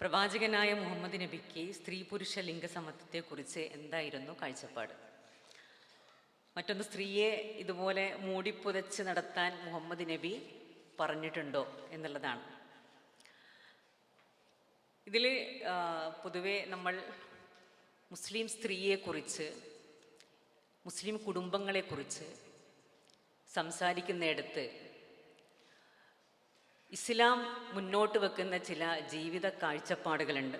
പ്രവാചകനായ മുഹമ്മദ് നബിക്ക് സ്ത്രീ പുരുഷ ലിംഗ സമത്വത്തെക്കുറിച്ച് എന്തായിരുന്നു കാഴ്ചപ്പാട്? മറ്റൊന്ന് സ്ത്രീയെ ഇതുപോലെ മൂടിപ്പുതച്ച് നടത്താൻ മുഹമ്മദ് നബി പറഞ്ഞിട്ടുണ്ടോ എന്നുള്ളതാണ്. ഇതിൽ പൊതുവെ നമ്മൾ മുസ്ലിം സ്ത്രീയെക്കുറിച്ച് മുസ്ലിം കുടുംബങ്ങളെക്കുറിച്ച് സംസാരിക്കുന്നിടത്ത് ഇസ്ലാം മുന്നോട്ട് വെക്കുന്ന ചില ജീവിത കാഴ്ചപ്പാടുകളുണ്ട്.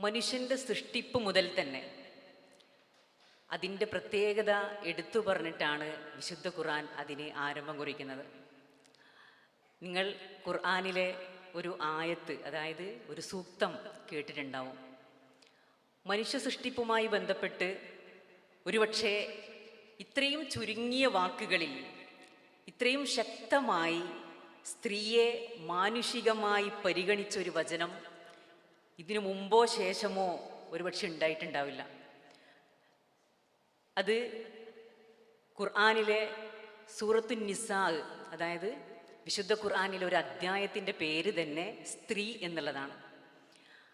മനുഷ്യന്റെ സൃഷ്ടിപ്പ് മുതൽ തന്നെ അതിന്റെ പ്രത്യേകത എടുത്തു പറഞ്ഞിട്ടാണ് വിശുദ്ധ ഖുർആൻ അതിനെ ആരംഭം കുറിക്കുന്നത്. നിങ്ങൾ ഖുർആാനിലെ ഒരു ആയത്ത് അതായത് ഒരു സൂക്തം കേട്ടിട്ടുണ്ടാവും. മനുഷ്യ സൃഷ്ടിപ്പുമായി ബന്ധപ്പെട്ട് ഒരുപക്ഷെ ഇത്രയും ചുരുങ്ങിയ വാക്കുകളിൽ ഇത്രയും ശക്തമായി സ്ത്രീയെ മാനുഷികമായി പരിഗണിച്ച ഒരു വചനം ഇതിനു മുമ്പോ ശേഷമോ ഒരുപക്ഷെ ഉണ്ടായിട്ടുണ്ടാവില്ല. അത് ഖുർആാനിലെ സൂറത്തു നിസാ അതായത് വിശുദ്ധ ഖുർആാനിലെ ഒരു അധ്യായത്തിന്റെ പേര് തന്നെ സ്ത്രീ എന്നുള്ളതാണ്.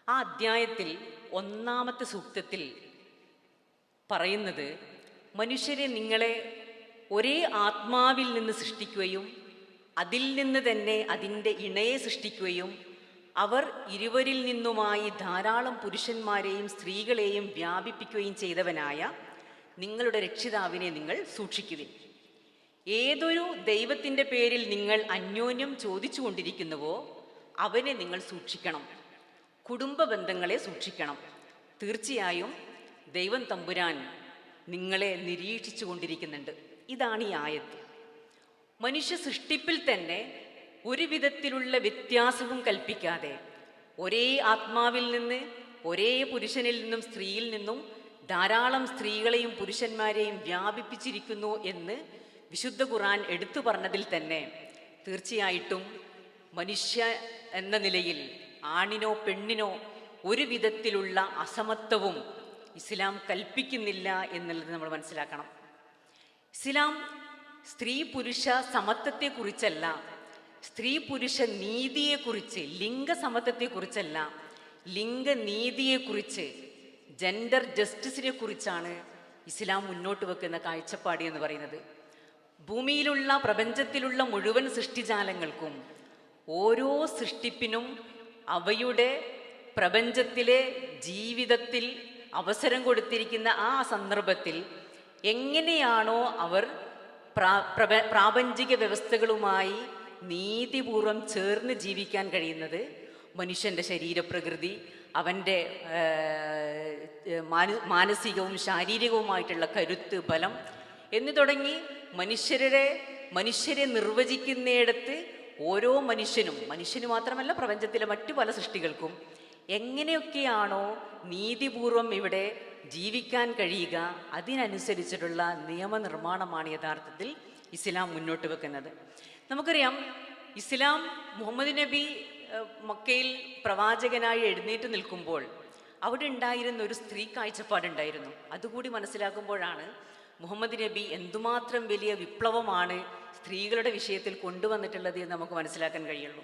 ആ അധ്യായത്തിൽ ഒന്നാമത്തെ സൂക്തത്തിൽ പറയുന്നത് മനുഷ്യരെ നിങ്ങളെ ഒരേ ആത്മാവിൽ നിന്ന് സൃഷ്ടിക്കുകയും അതിൽ നിന്ന് തന്നെ അതിന്റെ ഇണയെ സൃഷ്ടിക്കുകയും അവർ ഇരുവരിൽ നിന്നുമായി ധാരാളം പുരുഷന്മാരെയും സ്ത്രീകളെയും വ്യാപിപ്പിക്കുകയും ചെയ്തവനായ നിങ്ങളുടെ രക്ഷിതാവിനെ നിങ്ങൾ സൂക്ഷിക്കുവിൻ. ഏതൊരു ദൈവത്തിന്റെ പേരിൽ നിങ്ങൾ അന്യോന്യം ചോദിച്ചു കൊണ്ടിരിക്കുന്നുവോ അവനെ നിങ്ങൾ സൂക്ഷിക്കണം. കുടുംബ ബന്ധങ്ങളെ സൂക്ഷിക്കണം. തീർച്ചയായും ദൈവം തമ്പുരാൻ നിങ്ങളെ നിരീക്ഷിച്ചു കൊണ്ടിരിക്കുന്നുണ്ട്. ഇതാണ് ഈ ആയത്ത്. മനുഷ്യ സൃഷ്ടിപ്പിൽ തന്നെ ഒരു വിധത്തിലുള്ള വ്യത്യാസവും കൽപ്പിക്കാതെ ഒരേ ആത്മാവിൽ നിന്ന് ഒരേ പുരുഷനിൽ നിന്നും സ്ത്രീയിൽ നിന്നും ധാരാളം സ്ത്രീകളെയും പുരുഷന്മാരെയും വ്യാപിപ്പിച്ചിരിക്കുന്നു എന്ന് വിശുദ്ധ ഖുറാൻ എടുത്തു പറഞ്ഞതിൽ തന്നെ തീർച്ചയായിട്ടും മനുഷ്യ എന്ന നിലയിൽ ആണിനോ പെണ്ണിനോ ഒരു വിധത്തിലുള്ള അസമത്വവും ഇസ്ലാം കൽപ്പിക്കുന്നില്ല എന്നുള്ളത് നമ്മൾ മനസ്സിലാക്കണം. ഇസ്ലാം സ്ത്രീ പുരുഷ സമത്വത്തെക്കുറിച്ചല്ല സ്ത്രീ പുരുഷ നീതിയെക്കുറിച്ച് ലിംഗസമത്വത്തെക്കുറിച്ചല്ല ലിംഗനീതിയെക്കുറിച്ച് ജെൻഡർ ജസ്റ്റിസിനെ കുറിച്ചാണ് ഇസ്ലാം മുന്നോട്ട് വെക്കുന്ന കാഴ്ചപ്പാട് എന്ന് പറയുന്നത്. ഭൂമിയിലുള്ള പ്രപഞ്ചത്തിലുള്ള മുഴുവൻ സൃഷ്ടിജാലങ്ങൾക്കും ഓരോ സൃഷ്ടിപ്പിനും അവയുടെ പ്രപഞ്ചത്തിലെ ജീവിതത്തിൽ അവസരം കൊടുത്തിരിക്കുന്ന ആ സന്ദർഭത്തിൽ എങ്ങനെയാണോ അവർ പ്രാ പ്രാപഞ്ചിക വ്യവസ്ഥകളുമായി നീതിപൂർവം ചേർന്ന് ജീവിക്കാൻ കഴിയുന്നത്? മനുഷ്യന്റെ ശരീരപ്രകൃതി അവന്റെ മാന- മാനസികവും ശാരീരികവുമായിട്ടുള്ള കരുത്ത് ബലം എന്നു തുടങ്ങി മനുഷ്യരുടെ മനുഷ്യരെ നിർവചിക്കുന്നിടത്ത് ഓരോ മനുഷ്യനും മനുഷ്യന് മാത്രമല്ല പ്രപഞ്ചത്തിലെ മറ്റു പല സൃഷ്ടികൾക്കും എങ്ങനെയൊക്കെയാണോ നീതിപൂർവം ഇവിടെ ജീവിക്കാൻ കഴിയുക അതിനനുസരിച്ചിട്ടുള്ള നിയമനിർമ്മാണമാണ് യഥാർത്ഥത്തിൽ ഇസ്ലാം മുന്നോട്ട് വെക്കുന്നത്. നമുക്കറിയാം ഇസ്ലാം മുഹമ്മദ് നബി മക്കയിൽ പ്രവാചകനായി എഴുന്നേറ്റ് നിൽക്കുമ്പോൾ അവിടെ ഉണ്ടായിരുന്ന ഒരു സ്ത്രീ കാഴ്ചപ്പാടുണ്ടായിരുന്നു അതുകൂടി മനസ്സിലാക്കുമ്പോഴാണ് മുഹമ്മദ് നബി എന്തുമാത്രം വലിയ വിപ്ലവമാണ് സ്ത്രീകളുടെ വിഷയത്തിൽ കൊണ്ടുവന്നിട്ടുള്ളത് എന്ന് നമുക്ക് മനസ്സിലാക്കാൻ കഴിയുള്ളൂ.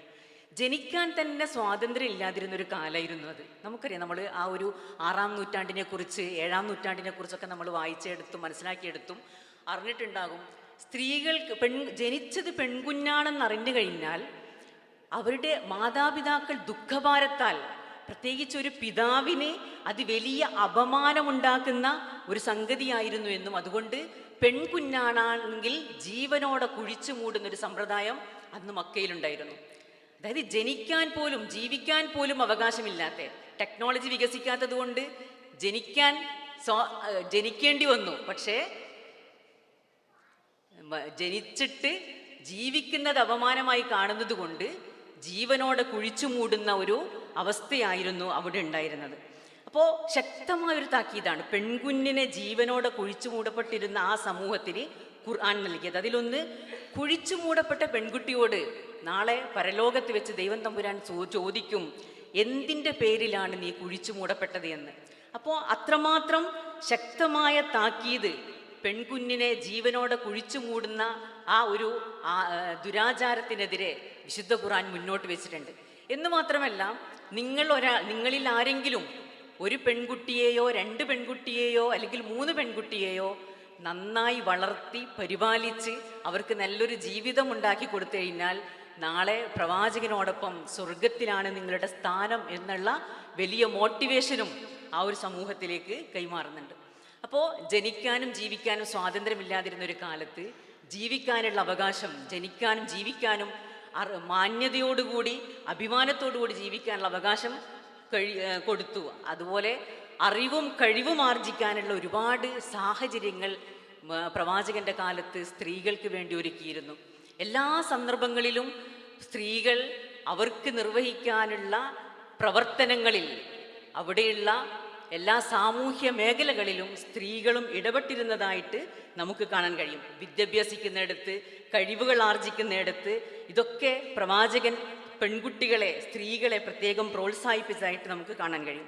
ജനിക്കാൻ തന്നെ സ്വാതന്ത്ര്യം ഇല്ലാതിരുന്ന ഒരു കാലമായിരുന്നു അത്. നമുക്കറിയാം നമ്മൾ ആ ഒരു ആറാം നൂറ്റാണ്ടിനെ കുറിച്ച് ഏഴാം നൂറ്റാണ്ടിനെ കുറിച്ചൊക്കെ നമ്മൾ വായിച്ചെടുത്തും മനസ്സിലാക്കിയെടുത്തും അറിഞ്ഞിട്ടുണ്ടാകും. സ്ത്രീകൾക്ക് പെൺ ജനിച്ചത് പെൺകുഞ്ഞാണെന്ന് അറിഞ്ഞു കഴിഞ്ഞാൽ അവരുടെ മാതാപിതാക്കൾ ദുഃഖഭാരത്താൽ പ്രത്യേകിച്ച് ഒരു പിതാവിനെ അത് വലിയ അപമാനമുണ്ടാക്കുന്ന ഒരു സംഗതിയായിരുന്നു എന്നും. അതുകൊണ്ട് പെൺകുഞ്ഞാണെങ്കിൽ ജീവനോടെ കുഴിച്ചു മൂടുന്ന ഒരു സമ്പ്രദായം അന്ന് മക്കയിലുണ്ടായിരുന്നു. അതായത് ജനിക്കാൻ പോലും ജീവിക്കാൻ പോലും അവകാശമില്ലാത്ത ടെക്നോളജി വികസിക്കാത്തത് കൊണ്ട് ജനിക്കാൻ ജനിക്കേണ്ടി വന്നു. പക്ഷേ ജനിച്ചിട്ട് ജീവിക്കുന്നത് അപമാനമായി കാണുന്നത് കൊണ്ട് ജീവനോടെ കുഴിച്ചു മൂടുന്ന ഒരു അവസ്ഥയായിരുന്നു അവിടെ ഉണ്ടായിരുന്നത്. അപ്പോൾ ശക്തമായൊരു താക്കീതാണ്. പെൺകുഞ്ഞിനെ ജീവനോടെ കുഴിച്ചു മൂടപ്പെട്ടിരുന്ന ആ സമൂഹത്തിന് ഖുർആൻ നൽകിയത്. അതിലൊന്ന് കുഴിച്ചു മൂടപ്പെട്ട പെൺകുട്ടിയോട് നാളെ പരലോകത്ത് വെച്ച് ദൈവം തമ്പുരാൻ ചോദിക്കും എന്തിന്റെ പേരിലാണ് നീ കുഴിച്ചു മൂടപ്പെട്ടത് എന്ന്. അപ്പോൾ അത്രമാത്രം ശക്തമായ താക്കീത് പെൺകുഞ്ഞിനെ ജീവനോടെ കുഴിച്ചു മൂടുന്ന ആ ഒരു ദുരാചാരത്തിനെതിരെ വിശുദ്ധ ഖുർആൻ മുന്നോട്ട് വെച്ചിട്ടുണ്ട്. എന്ന് മാത്രമല്ല നിങ്ങൾ ഒരാ നിങ്ങളിൽ ആരെങ്കിലും ഒരു പെൺകുട്ടിയെയോ രണ്ട് പെൺകുട്ടിയെയോ അല്ലെങ്കിൽ മൂന്ന് പെൺകുട്ടിയെയോ നന്നായി വളർത്തി പരിപാലിച്ച് അവർക്ക് നല്ലൊരു ജീവിതം ഉണ്ടാക്കി കൊടുത്തു കഴിഞ്ഞാൽ നാളെ പ്രവാചകനോടൊപ്പം സ്വർഗത്തിലാണ് നിങ്ങളുടെ സ്ഥാനം എന്നുള്ള വലിയ മോട്ടിവേഷനും ആ ഒരു സമൂഹത്തിലേക്ക് കൈമാറുന്നുണ്ട്. അപ്പോൾ ജനിക്കാനും ജീവിക്കാനും സ്വാതന്ത്ര്യമില്ലാതിരുന്ന ഒരു കാലത്ത് ജീവിക്കാനുള്ള അവകാശം ജനിക്കാനും ജീവിക്കാനും മാന്യതയോടുകൂടി അഭിമാനത്തോടുകൂടി ജീവിക്കാനുള്ള അവകാശം കഴി കൊടുത്തു. അതുപോലെ അറിവും കഴിവും ആർജിക്കാനുള്ള ഒരുപാട് സാഹചര്യങ്ങൾ പ്രവാചകന്റെ കാലത്ത് സ്ത്രീകൾക്ക് വേണ്ടി ഒരുക്കിയിരുന്നു. എല്ലാ സന്ദർഭങ്ങളിലും സ്ത്രീകൾ അവർക്ക് നിർവഹിക്കാനുള്ള പ്രവർത്തനങ്ങളിൽ അവിടെയുള്ള എല്ലാ സാമൂഹ്യ മേഖലകളിലും സ്ത്രീകളും ഇടപെട്ടിരുന്നതായിട്ട് നമുക്ക് കാണാൻ കഴിയും. വിദ്യാഭ്യാസിക്കുന്നിടത്ത് കഴിവുകൾ ആർജിക്കുന്നിടത്ത് ഇതൊക്കെ പ്രവാചകൻ പെൺകുട്ടികളെ സ്ത്രീകളെ പ്രത്യേകം പ്രോത്സാഹിപ്പിച്ചതായിട്ട് നമുക്ക് കാണാൻ കഴിയും.